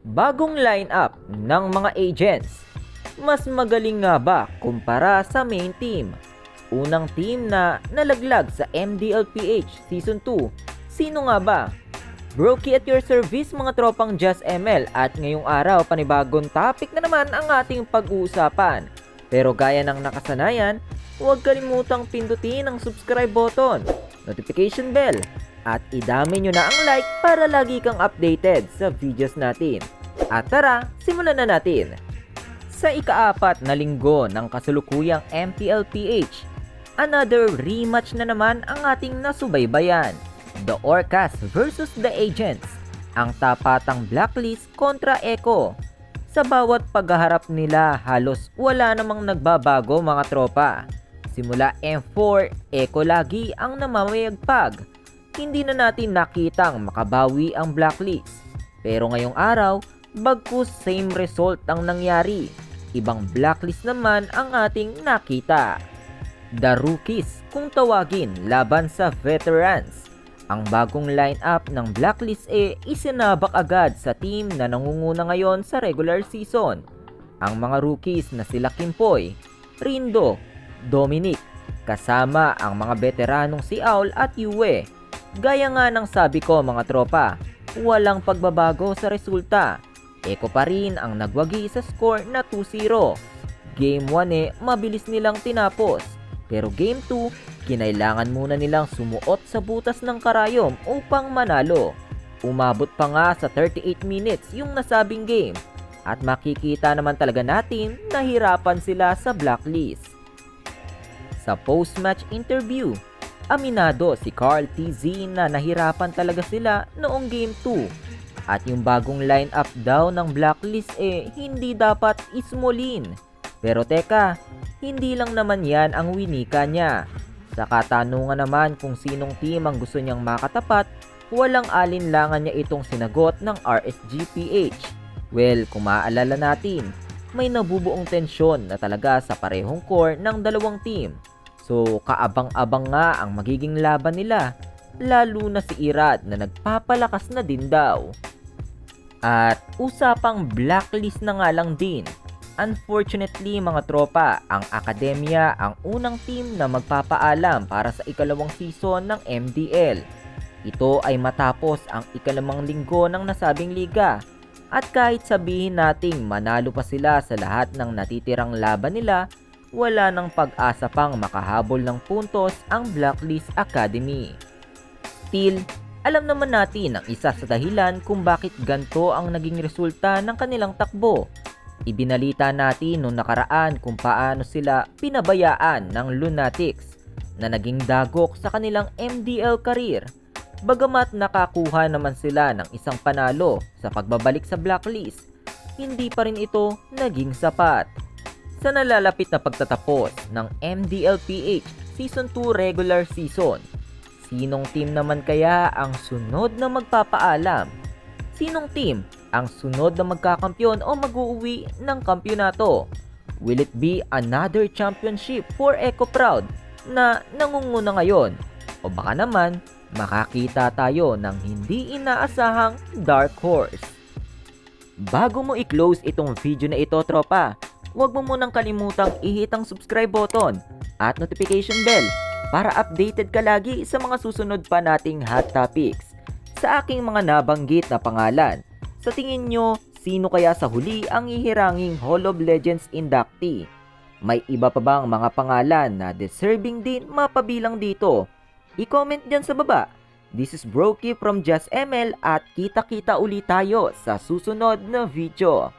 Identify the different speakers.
Speaker 1: Bagong lineup ng mga agents. Mas magaling nga ba kumpara sa main team? Unang team na nalaglag sa MDLPH Season 2. Sino nga ba? Brokey at your service mga tropang Just ML at ngayong araw panibagong topic na naman ang ating pag-uusapan. Pero gaya ng nakasanayan, huwag kalimutang pindutin ang subscribe button, notification bell, at idami nyo na ang like para lagi kang updated sa videos natin. At tara, simulan na natin! Sa ikaapat na linggo ng kasulukuyang MPLPH, another rematch na naman ang ating nasubaybayan. The Orcas versus the Agents, ang tapatang Blacklist kontra Echo. Sa bawat paghaharap nila, halos wala namang nagbabago mga tropa. Simula M4, Echo lagi ang namamayagpag. Hindi na natin nakitang makabawi ang Blacklist. Pero ngayong araw, bagkus same result ang nangyari. Ibang Blacklist naman ang ating nakita. The Rookies kung tawagin laban sa Veterans. Ang bagong lineup ng Blacklist e isinabak agad sa team na nangunguna ngayon sa regular season. Ang mga rookies na sila Kimpoy, Rindo, Dominic, kasama ang mga veteranong si Aul at Yue. Gaya nga ng sabi ko mga tropa, walang pagbabago sa resulta. Eko pa rin ang nagwagi sa score na 2-0. Game 1 eh, mabilis nilang tinapos. Pero Game 2, kinailangan muna nilang sumuot sa butas ng karayom upang manalo. Umabot pa nga sa 38 minutes yung nasabing game. At makikita naman talaga natin na hirapan sila sa blacklist. Sa post-match interview, aminado si Carl TZ na nahirapan talaga sila noong Game 2. At yung bagong lineup daw ng blacklist eh hindi dapat ismolin. Pero teka, hindi lang naman yan ang winika niya. Sa katanungan naman kung sinong team ang gusto niyang makatapat, walang alinlangan niya itong sinagot ng RSGPH. Well, kung maaalala natin, may nabubuong tensyon na talaga sa parehong core ng dalawang team. So, kaabang-abang nga ang magiging laban nila, lalo na si Irad na nagpapalakas na din daw. At usapang blacklist na nga lang din. Unfortunately mga tropa, ang akademya ang unang team na magpapaalam para sa ikalawang season ng MDL. Ito ay matapos ang ikalamang linggo ng nasabing liga. At kahit sabihin nating manalo pa sila sa lahat ng natitirang laban nila, wala nang pag-asa pang makahabol ng puntos ang Blacklist Academy. Still, alam naman natin ang isa sa dahilan kung bakit ganto ang naging resulta ng kanilang takbo. Ibinalita natin noong nakaraan kung paano sila pinabayaan ng Lunatics na naging dagok sa kanilang MDL career. Bagamat nakakuha naman sila ng isang panalo sa pagbabalik sa blacklist, hindi pa rin ito naging sapat. Sa nalalapit na pagtatapos ng MDLPH Season 2 regular season, sinong team naman kaya ang sunod na magpapaalam? Sinong team ang sunod na magkakampyon o mag-uuwi ng kampyonato? Will it be another championship for Eco Proud na nangunguna ngayon? O baka naman makakita tayo ng hindi inaasahang Dark Horse? Bago mo i-close itong video na ito tropa, huwag mo munang kalimutang i-hit ang subscribe button at notification bell para updated ka lagi sa mga susunod pa nating hot topics. Sa aking mga nabanggit na pangalan, sa tingin nyo, sino kaya sa huli ang ihiranging Hall of Legends inductee? May iba pa bang mga pangalan na deserving din mapabilang dito? I-comment dyan sa baba. This is Brokey from Just ML at kita-kita ulit tayo sa susunod na video.